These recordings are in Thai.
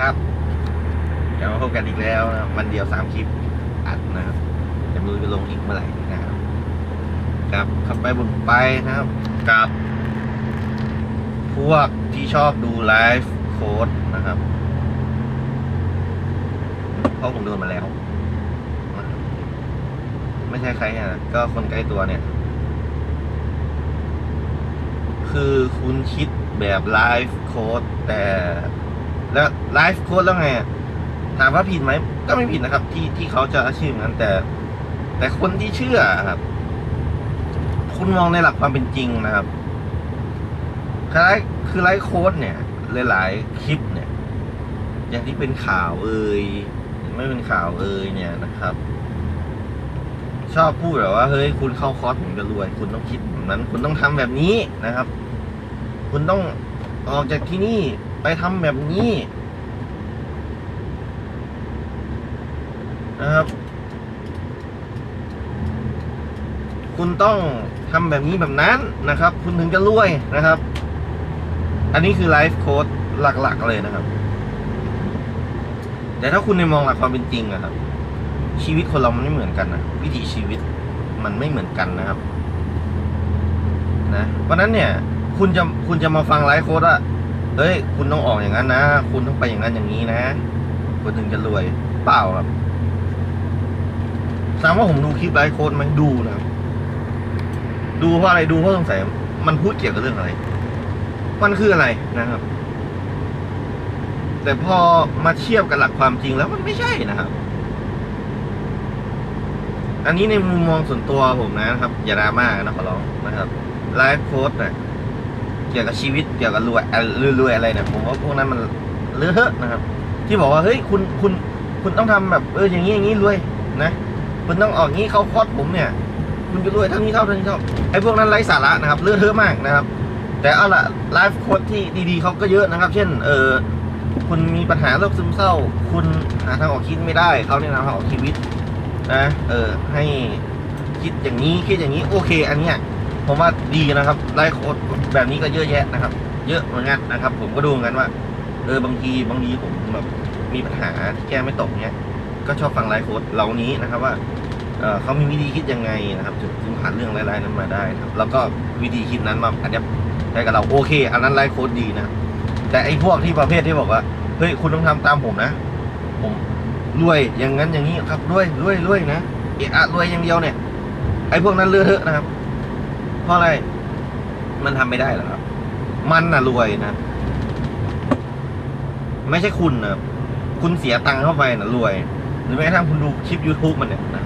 ครับเดี๋ยวมาพบกันอีกแล้วนะวันเดียวสามคลิปอัดนะครับจะมือจะลงอีกเมื่อไหร่นะครับครับขับไปบนไปนะครับ กับ พวกที่ชอบดูไลฟ์โค้ดนะครับเพราะผมโดนมาแล้ว ไม่ใช่ใครอะ ก็คนใกล้ตัวเนี่ย คือคุณคิดแบบไลฟ์โค้ดแต่ แล้วไลฟ์โค้ดแล้วไงถามว่าผิดไหมก็ไม่ผิดนะครับ ที่ที่เขาจะชื่ออย่างนั้นแต่ แต่คนที่เชื่อครับ คุณมองในหลักความเป็นจริงนะครับคือไลฟ์คือไลฟ์โค้ดเนี่ย หลาย ๆ คลิปเนี่ย อย่างที่เป็นข่าวเอ่ยไม่เป็นข่าวเอ่ยเนี่ยนะครับ ชอบพูดแบบว่าเฮ้ยคุณเข้าคอร์สผมจะรวย คุณต้องคิดแบบนั้น คุณต้องทำแบบนี้นะครับ คุณต้องออกจากที่นี่ ไปทำแบบนี้นะครับ คุณต้องทำแบบนี้แบบนั้นนะครับ คุณถึงจะรวยนะครับ อันนี้คือไลฟ์โค้ดหลักๆเลยนะครับ แต่ถ้าคุณในมองหลักความเป็นจริงอะครับ ชีวิตคนเรามันไม่เหมือนกันนะวิถีชีวิตมันไม่เหมือนกันนะครับนะเพราะฉะนั้นเนี่ย คุณจะคุณจะมาฟังไลฟ์โค้ดว่า เฮ้ย คุณต้องออกอย่างนั้นนะ คุณต้องไปอย่างนั้นอย่างนี้นะ คุณถึงจะรวย เปล่าครับถามว่าผมดูคลิปไลฟ์โค้ดไหมดูนะครับ ดูเพราะอะไรดูเพราะสงสัยมันพูดเกี่ยวกับเรื่องอะไร มันคืออะไรนะครับ แต่พอมาเทียบกับหลักความจริงแล้วมันไม่ใช่นะครับ อันนี้ในมุมมองส่วนตัวผมนะครับ อย่าดราม่านะขอร้องนะครับไลฟ์โค้ดเนี่ย เกี่ยวกับชีวิตเกี่ยวกับรวยรวยอะไรเนี่ยผมว่าพวกนั้นมันเลอะเทอะนะครับ ที่บอกว่าเฮ้ยคุณคุณคุณต้องทำแบบเอออย่างนี้อย่างนี้รวยนะคุณต้องออกงี้เข้าคอร์สผมเนี่ย คุณจะรวยเท่านี้เท่าเท่านี้เท่าไอ้พวกนั้นไร้สาระนะครับเลอะเทอะมากนะครับ แต่เอาล่ะไลฟ์โค้ดที่ดีๆเขาก็เยอะนะครับ เช่น เออคุณมีปัญหาโรคซึมเศร้า คุณหาทางออกคิดไม่ได้เขาแนะนำทางออกชีวิตนะเออให้คิดอย่างนี้คิดอย่างนี้โอเค อันเนี้ย ผมว่าดีนะครับไลฟ์โค้ดแบบนี้ก็เยอะแยะนะครับ เยอะเหมือนกันนะครับ ผมก็ดูเหมือนกันว่าเออบางทีบางทีผมแบบมีปัญหาที่แก้ไม่ตกเนี้ยก็ชอบฟังไลฟ์โค้ดเหล่านี้นะครับว่าเเขามีวิธีคิดยังไงนะครับถึงผ่านเรื่องร้ายๆนั้นมาได้นะครับ แล้วก็วิธีคิดนั้นมาอันนี้ใช้กับเราโอเค อันนั้นไลฟ์โค้ดดีนะแต่ไอ้พวกที่ประเภทที่บอกว่าเฮ้ยคุณต้องทำตามผมนะ ผมรวยอย่างนั้นอย่างนี้ครับรวยรวยรวยนะเอะอะรวยอย่างเดียวเนี่ยไอ้พวกนั้นเลือเทอะนะครับ เพราะอะไร มันทำไม่ได้หรอกครับ มันน่ะรวยนะ ไม่ใช่คุณนะคุณเสียตังค์เข้าไปน่ะรวย หรือแม้กระทั่งคุณดูคลิป YouTube มันเนี่ยนะ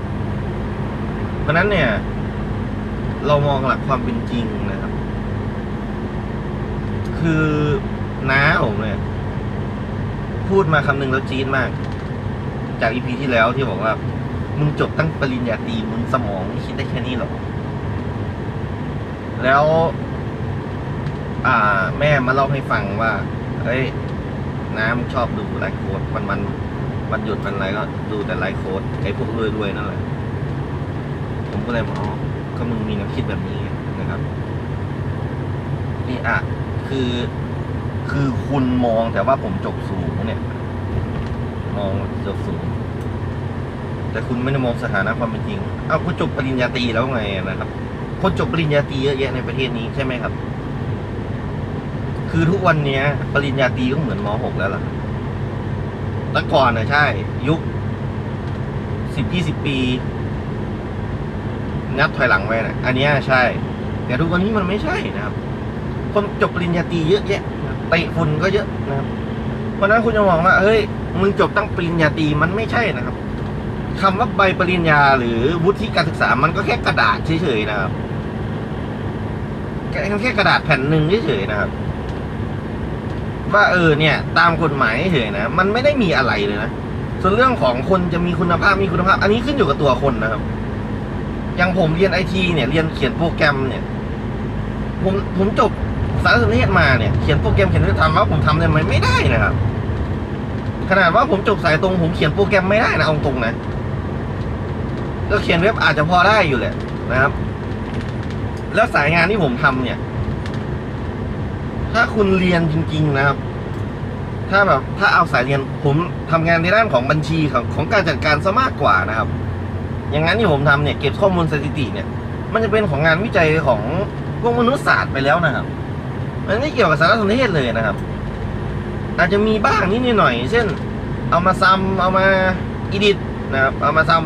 เพราะฉะนั้นเนี่ย เรามองหลักความเป็นจริงนะครับ คือน้าผมเนี่ยพูดมาคำหนึ่งแล้วจี๊ดมาก จากอีพีที่แล้วที่บอกว่า มึงจบตั้งปริญญาตรีมึงสมองไม่คิดได้แค่นี้หรอ แล้ว อ่า แม่มาเล่าให้ฟังว่า เฮ้ย น้ามึงชอบดูไลฟ์โค้ดวันวันๆวันหยุดวันอะไรก็ดูแต่ไลฟ์โค้ดไอ้พวกรวยๆนั่นแหละ ผมก็เลยบอกอ๋อก็มึงมีแนวคิดแบบนี้นะครับ นี่อะ คือ คือคุณมองแต่ว่าผมจบสูงเนี่ย มองจบสูงแต่คุณไม่ได้มองสถานะความเป็นจริง เอาคุณจบปริญญาตรีแล้วไงนะครับ คนจบปริญญาตรีเยอะแยะในประเทศนี้ใช่ไหมครับ คือทุกวันเนี้ยปริญญาตรีก็เหมือนม .6 แล้วล่ะแต่ก่อนนะใช่ ยุคสิบยี่สิบปี นับถอยหลังไปนะอันนี้ใช่ แต่ทุกวันนี้มันไม่ใช่นะครับ คนจบปริญญาตรีเยอะแยะเตะฝุ่นก็เยอะนะครับ เพราะฉะนั้นคุณจะมองว่าเฮ้ยมึงจบตั้งปริญญาตรีมันไม่ใช่นะครับคำว่าใบปริญญาหรือวุฒิการศึกษามันก็แค่กระดาษเฉยๆนะครับ แค่กระดาษแผ่นหนึ่งเฉยๆนะครับ ว่าเออเนี่ย ตามกฎหมายเฉยๆนะมันไม่ได้มีอะไรเลยนะส่วนเรื่องของคนจะมีคุณภาพมีคุณภาพ อันนี้ขึ้นอยู่กับตัวคนนะครับ อย่างผมเรียนไอทีเนี่ยเรียนเขียนโปรแกรมเนี่ย ผมผมจบสารสนเทศมาเนี่ยเขียนโปรแกรมเขียนเว็บทำว่าผมทำได้ไหมไม่ได้นะครับ ขนาดว่าผมจบสายตรงผมเขียนโปรแกรมไม่ได้นะเอาตรงนะก็เขียนเว็บอาจจะพอได้อยู่แหละนะครับ แล้วสายงานที่ผมทำเนี่ย ถ้าคุณเรียนจริง ๆ นะครับ ถ้าแบบถ้าเอาสายเรียนผมทำงานในด้านของบัญชีของของการจัดการซะมากกว่านะครับ อย่างนั้นที่ผมทำเนี่ยเก็บข้อมูลสถิติเนี่ย มันจะเป็นของงานวิจัยของพวกมนุษยศาสตร์ไปแล้วนะครับ มันไม่เกี่ยวกับสารสนเทศเลยนะครับ อาจจะมีบ้างนิดหน่อย เช่น เอามาซ้ำเอามาอีดิทนะครับ เอามาซ้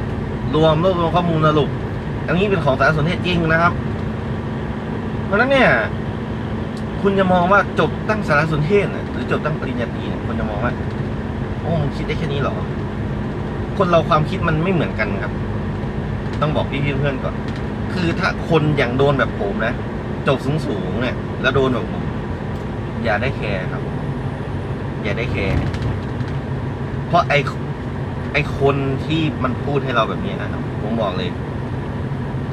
ำรวมรวบรวมข้อมูลสรุป อันนี้เป็นของสารสนเทศจริงนะครับ เพราะฉะนั้นเนี่ย คุณจะมองว่าจบตั้งสารสนเทศหรือจบตั้งปริญญาตรีเนี่ยคุณจะมองว่าโอ้มึงคิดได้แค่นี้หรอ คนเราความคิดมันไม่เหมือนกันครับ ต้องบอกพี่เพื่อนก่อน คือถ้าคนอย่างโดนแบบผมนะ จบสูงสูงๆเนี่ย แล้วโดนแบบผมอย่าได้แคร์ครับ อย่าได้แคร์เพราะไอไอคนที่มันพูดให้เราแบบนี้นะครับผมบอกเลย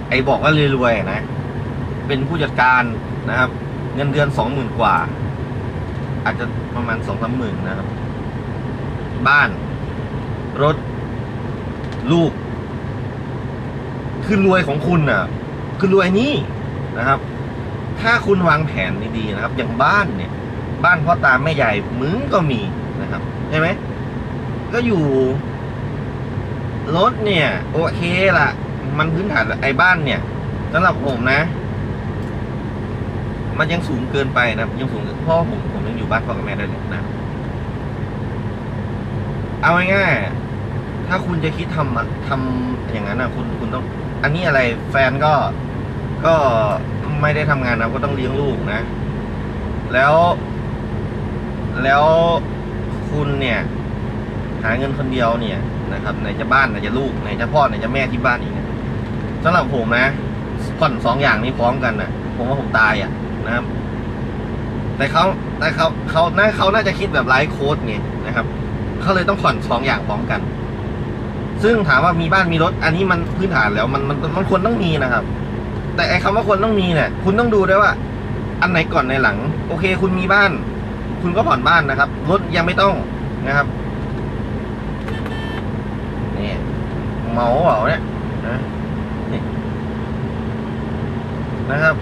ไอบอกว่ารวยๆนะ เป็นผู้จัดการนะครับ เงินเดือนสองหมื่นกว่า อาจจะประมาณสองสามหมื่นนะครับ บ้าน รถ ลูก คือรวยของคุณน่ะ คือรวยนี่นะครับ ถ้าคุณวางแผนดีๆนะครับ อย่างบ้านเนี่ย บ้านพ่อตาแม่ใหญ่มึงก็มีนะครับใช่ไหมก็อยู่รถเนี่ย โอเคละมันพื้นฐานไอ้บ้านเนี่ยสำหรับผมนะ มันยังสูงเกินไปนะยังสูงเพราะผมผมยังอยู่บ้านพ่อกับแม่ได้เลยนะ เอาง่ายๆถ้าคุณจะคิดทำทำอย่างนั้นนะคุณคุณต้อง อันนี้อะไรแฟนก็ก็ไม่ได้ทำงานนะก็ต้องเลี้ยงลูกนะ แล้ว แล้วคุณเนี่ย หาเงินคนเดียวเนี่ยนะครับไหนจะบ้านไหนจะลูกไหนจะพ่อไหนจะแม่ที่บ้านอีกเนี่ยสำหรับผมนะผ่อนสองอย่างนี้พร้อมกันนะผมว่าผมตายอะ นะครับ แต่เขาแต่เขาเขาน่าเขาน่าจะคิดแบบไลฟ์โค้ดไงนะครับเขาเลยต้องผ่อนสองอย่างพร้อมกัน ซึ่งถามว่ามีบ้านมีรถ อันนี้มันพื้นฐานแล้วมันมันมันควรต้องมีนะครับ แต่ไอ้คำว่าควรต้องมีเนี่ย คุณต้องดูด้วยว่า อันไหนก่อนในหลัง โอเค คุณมีบ้าน คุณก็ผ่อนบ้านนะครับ รถยังไม่ต้องนะครับนี่เมาเปล่าเนี่ยนะนี่นะครับ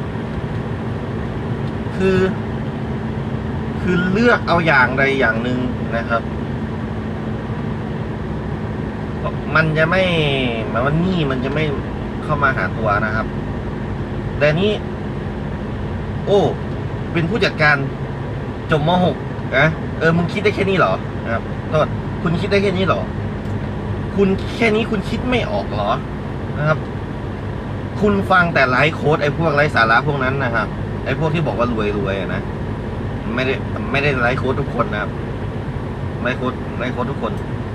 คือ คือเลือกเอาอย่างใดอย่างหนึ่งนะครับ มันจะไม่มายว่านี่มันจะไม่เข้ามาหาตัวนะครับ แต่นี้ โอ้ เป็นผู้จัดการจบม .6 นะเออมึงคิดได้แค่นี้เหรอครับโทษคุณคิดได้แค่นี้เหรอ คุณแค่นี้คุณคิดไม่ออกเหรอนะครับ คุณฟังแต่ไลฟ์โค้ดไอ้พวกไร้สาระพวกนั้นนะครับ ไอ้พวกที่บอกว่ารวยรวยนะไม่ได้ไม่ได้ไลฟ์โค้ดทุกคนนะครับไลฟ์โค้ดไลฟ์โค้ดทุกคน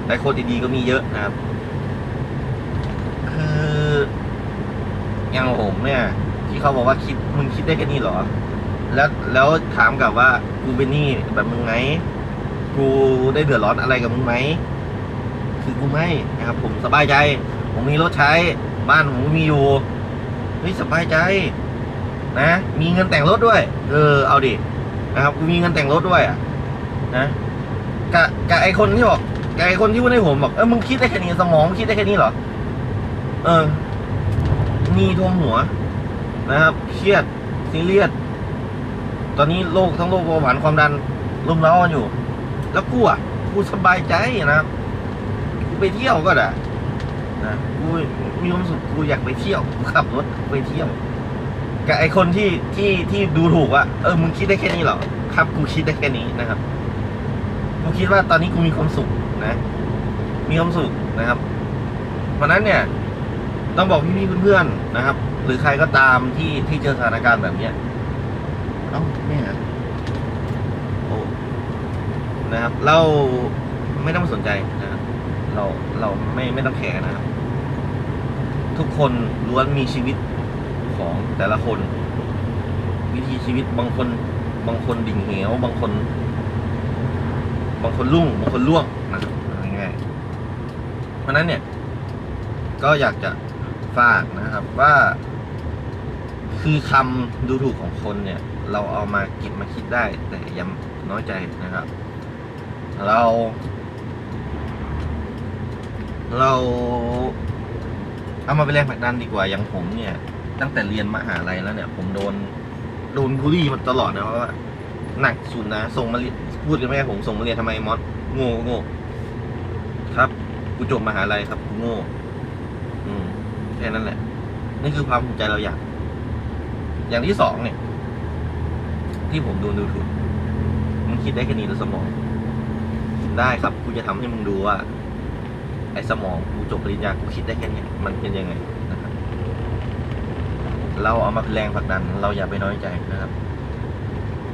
ไลฟ์โค้ดดีๆก็มีเยอะนะครับ คืออย่างผมเนี่ย ที่เขาบอกว่าคิดมึงคิดได้แค่นี้เหรอ แล้วแล้วถามกลับว่ากูเป็นหนี้แบบมึงไหมกูได้เดือดร้อนอะไรกับมึงไหมคือกูไม่นะครับ ผมสบายใจ ผมมีรถใช้ บ้านผมมีอยู่เฮ้ยสบายใจ นะ มีเงินแต่งรถด้วย เออเอาดินะครับกูมีเงินแต่งรถด้วยอะนะกะกะไอคนที่บอกกะไอคนที่พูดให้ผมบอกเออมึงคิดได้แค่นี้สมองมึงคิดได้แค่นี้เหรอเออหนีท่วมหัว นะครับเครียดซีเรียสตอนนี้โรคทั้งโรคเบาหวานความดันรุมเร้ากันอยู่ แล้วกูอะกูสบายใจนะครับกูไปเที่ยวก็ได้นะกูมีความสุขกูอยากไปเที่ยวกูขับรถไปเที่ยว กับไอคนที่ที่ที่ดูถูกว่าเออมึงคิดได้แค่นี้เหรอครับ กูคิดได้แค่นี้นะครับ กูคิดว่าตอนนี้กูมีความสุขนะ มีความสุขนะครับเพราะฉะนั้นเนี่ย ต้องบอกพี่ๆเพื่อนๆนะครับ หรือใครก็ตามที่ที่เจอสถานการณ์แบบเนี้ยเอ้าเนี่ยโอ้นะครับ เราไม่ต้องสนใจนะครับ เราเราไม่ไม่ต้องแคร์นะครับ ทุกคนล้วนมีชีวิต ของแต่ละคน วิธีชีวิตบางคน บางคนดิ่งเหวบางคน บางคนรุ่ง บางคนล่วงนะครับง่ายๆเพราะนั้นเนี่ย ก็อยากจะฝากนะครับว่า คือคำดูถูกของคนเนี่ย เราเอามาเก็บมาคิดได้ แต่ยังน้อยใจนะครับ เรา เราเอามาเป็นแรงผลักดันดีกว่าอย่างผมเนี่ย ตั้งแต่เรียนมหาลัยแล้วเนี่ย ผมโดนโดนบูลลี่มาตลอดนะเพราะว่าหนักสุดนะส่งมาเรียนพูดกับแม่ผมส่งมาเรียนทำไมมอสโง่โง่ครับกูจบมหาลัยครับกูโง่อืมแค่นั้นแหละนี่คือความภูมิใจเราอย่าง อย่างที่สองเนี่ย ที่ผมดูดูถูกมึงคิดได้แค่นี้หรือสมอง ได้ครับกูจะทำให้มึงดูว่า ไอ้สมองกูจบปริญญากูคิดได้แค่นี้มันเป็นยังไง เราเอามาเป็นแรงผลักดัน เราอย่าไปน้อยใจนะครับ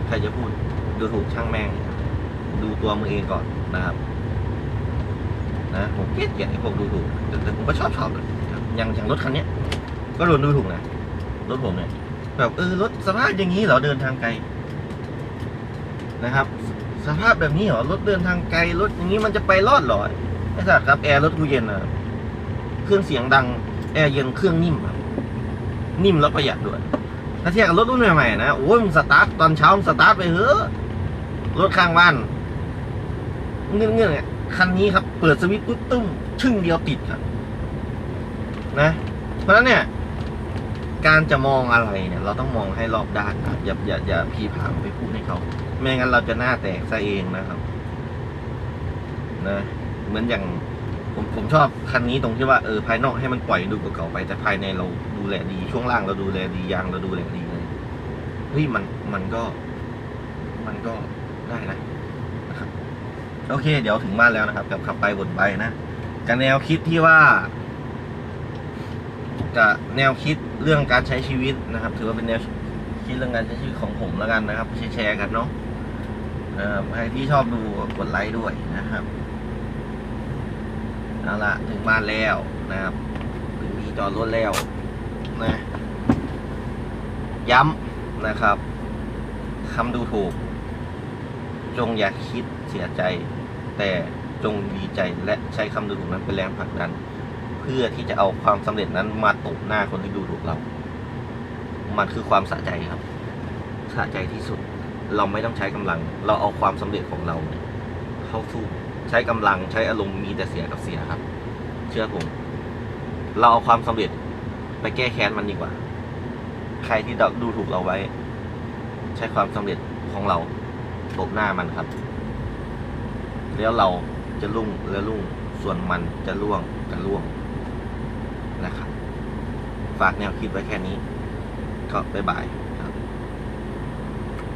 ใครจะพูดดูถูกช่างแม่ง ดูตัวมึงเองก่อนนะครับนะผมเกลียดเกลียดไอ้พวกดูถูกแต่ผมก็ชอบชอบเลยครับอย่างอย่างรถคันเนี้ยก็โดนดูถูกนะรถผมเนี่ยแบบเออรถสภาพอย่างนี้เหรอเดินทางไกลนะครับ สภาพแบบนี้เหรอรถเดินทางไกลรถอย่างนี้มันจะไปรอดหรอไอ้สัตว์ครับแอร์รถกูเย็นอะเครื่องเสียงดังแอร์เย็นเครื่องนิ่มครับ นิ่มแล้วประหยัดด้วย ถ้าเทียบกับรถรุ่นใหม่ๆนะ โอ้ยมึงสตาร์ทตอนเช้ามึงสตาร์ทไปเถอรถข้างบ้านเงื่อนเงื่อนเนี่ยคันนี้ครับ เปิดสวิตช์ปุ๊บตุ้มชึ่งเดียวติดครับ นะ เพราะฉะนั้นเนี่ย การจะมองอะไรเนี่ย เราต้องมองให้รอบด้านนะครับอย่าอย่าอย่าพีผามไปพูดให้เขาไม่งั้นเราจะหน้าแตกซะเองนะครับ นะ เหมือนอย่างผมผมชอบคันนี้ตรงที่ว่าเออภายนอกให้มันปล่อยดูเก่าๆไปแต่ภายในเรา ดูแลดี ช่วงล่างเราดูแลดียางเราดูแลดีเลยเฮ้ยมันมันก็ มันก็ได้นะนะครับโอเค เดี๋ยวถึงบ้านแล้วนะครับกับขับไปบนไปนะกับแนวคิดที่ว่ากับแนวคิดเรื่องการใช้ชีวิตนะครับ ถือว่าเป็นแนวคิดเรื่องการใช้ชีวิตของผมแล้วกันนะครับแชร์กันเนาะใครที่ชอบดูกดไลค์ด้วยนะครับเอาละถึงบ้านแล้วนะครับถึงที่จอดรถแล้ว นะย้ำนะครับคำดูถูก จงอย่าคิดเสียใจ แต่จงดีใจและใช้คำดูถูกนั้นเป็นแรงผลักดัน เพื่อที่จะเอาความสำเร็จนั้นมาตบหน้าคนที่ดูถูกเรา มันคือความสะใจครับสะใจที่สุด เราไม่ต้องใช้กำลัง เราเอาความสำเร็จของเราเนี่ยเข้าสู้ใช้กำลังใช้อารมณ์มีแต่เสียกับเสียครับ เชื่อผม เราเอาความสำเร็จ ไปแก้แค้นมันดีกว่า ใครที่ดูถูกเราไว้ ใช้ความสำเร็จของเราตบหน้ามันครับ แล้วเราจะรุ่งและรุ่งส่วนมันจะร่วงจะร่วงนะครับ ฝากแนวคิดไว้แค่นี้ ก็บ๊ายบาย